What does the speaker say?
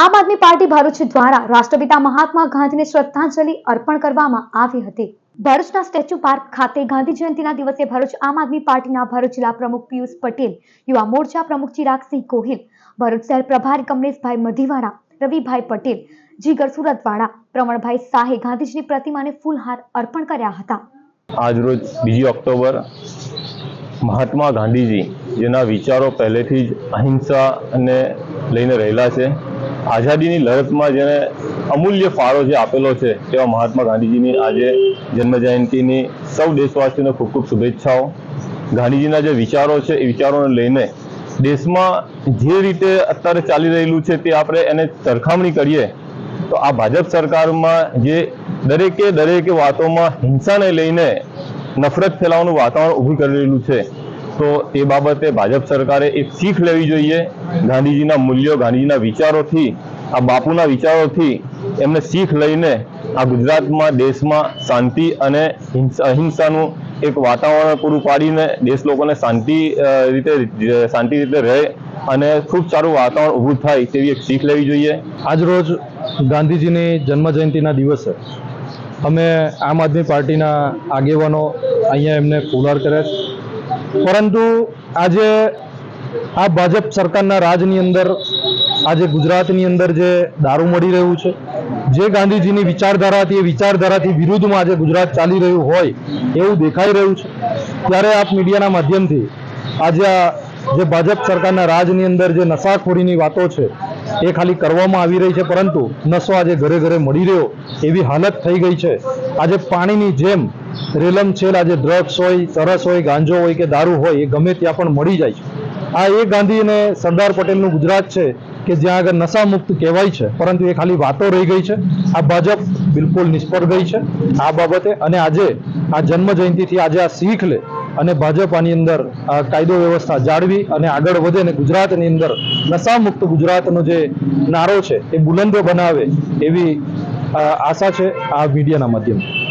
આમ આદમી પાર્ટી ભરૂચ દ્વારા રાષ્ટ્રપિતા મહાત્મા ગાંધીને શ્રદ્ધાંજલિ અર્પણ કરવામાં આવી હતી. ભરૂચના સ્ટેચ્યુ પાર્ક ખાતે ગાંધી જયંતિના દિવસે ભરૂચ આમ આદમી પાર્ટીના ભરૂચ જિલ્લા પ્રમુખ પિયુષ પટેલ, યુવા મોરચા પ્રમુખ ચિરાગસિંહ ગોહિલ, ભરૂચ શહેર પ્રભારી કમલેશભાઈ મધીવાળા, રવિભાઈ પટેલ, જીગર સુરતવાળા પ્રમણભાઈ શાહે ગાંધીજીની પ્રતિમાને ફૂલહાર અર્પણ કર્યા હતા. આજરોજ બીજી ઓક્ટોબર મહાત્મા ગાંધીજી જેના વિચારો પહેલેથી જ અહિંસાને લઈને રહેલા છે આઝાદીની લડતમાં જેને અમૂલ્ય ફાળો જે આપેલો છે તેવા મહાત્મા ગાંધીજીની આજે જન્મજયંતિની સૌ દેશવાસીઓને ખૂબ ખૂબ શુભેચ્છાઓ. ગાંધીજીના જે વિચારો છે એ વિચારોને લઈને દેશમાં જે રીતે અત્યારે ચાલી રહેલું છે તે આપણે એને સરખામણી કરીએ તો આ ભાજપ સરકારમાં જે દરેકે દરેકે વાતોમાં હિંસાને લઈને નફરત ફેલાવાનું વાતાવરણ ઊભું કરી રહેલું છે તો એ બાબતે ભાજપ સરકારે એક શીખ લેવી જોઈએ. ગાંધીજીના મૂલ્યો, ગાંધીજીના વિચારોથી, આ બાપુના વિચારોથી એમને શીખ લઈને આ ગુજરાતમાં, દેશમાં શાંતિ અને હિંસા, અહિંસાનું એક વાતાવરણ પૂરું પાડીને દેશ લોકોને શાંતિ રીતે શાંતિ રીતે રહે અને ખૂબ સારું વાતાવરણ ઊભું થાય તેવી એક શીખ લેવી જોઈએ. આજરોજ ગાંધીજીની જન્મજયંતિના દિવસે અમે આમ આદમી પાર્ટીના આગેવાનો અહીંયા એમને ફુલાર કર્યા. પરંતુ આજે આ ભાજપ સરકારના રાજની અંદર, આજે ગુજરાતની અંદર જે દારૂ મળી રહ્યું છે, જે ગાંધીજીની વિચારધારાથી એ વિચારધારાથી વિરુદ્ધમાં આજે ગુજરાત ચાલી રહ્યું હોય એવું દેખાઈ રહ્યું છે. ત્યારે આપ મીડિયાના માધ્યમથી આજે આ જે ભાજપ સરકારના રાજની અંદર જે નશાખોરીની વાતો છે, એ ખાલી કરવામાં આવી રહી છે, પરંતુ નશો આજે ઘરે ઘરે મળી રહ્યો એવી હાલત થઈ ગઈ છે. આજે પાણીની જેમ રેલમ છેલ આજે ડ્રગ્સ હોય ચરસ હોય, ગાંજો હોય કે દારૂ હોય, એ ગમે ત્યાં પણ મળી જાય છે. આ એ ગાંધી અને સરદાર પટેલનું ગુજરાત છે કે જ્યાં આગળ નશા મુક્ત કહેવાય છે, પરંતુ એ ખાલી વાતો રહી ગઈ છે. આ ભાજપ બિલકુલ નિષ્ફળ ગઈ છે આ બાબતે અને આજે આ જન્મ જયંતિથી આજે આ શીખ લે અને ભાજપ આની અંદર કાયદો વ્યવસ્થા જાળવી અને આગળ વધે અને ગુજરાતની અંદર નશા મુક્ત ગુજરાતનો જે નારો છે એ બુલંદ બનાવે એવી આશા છે આ મીડિયાના માધ્યમથી.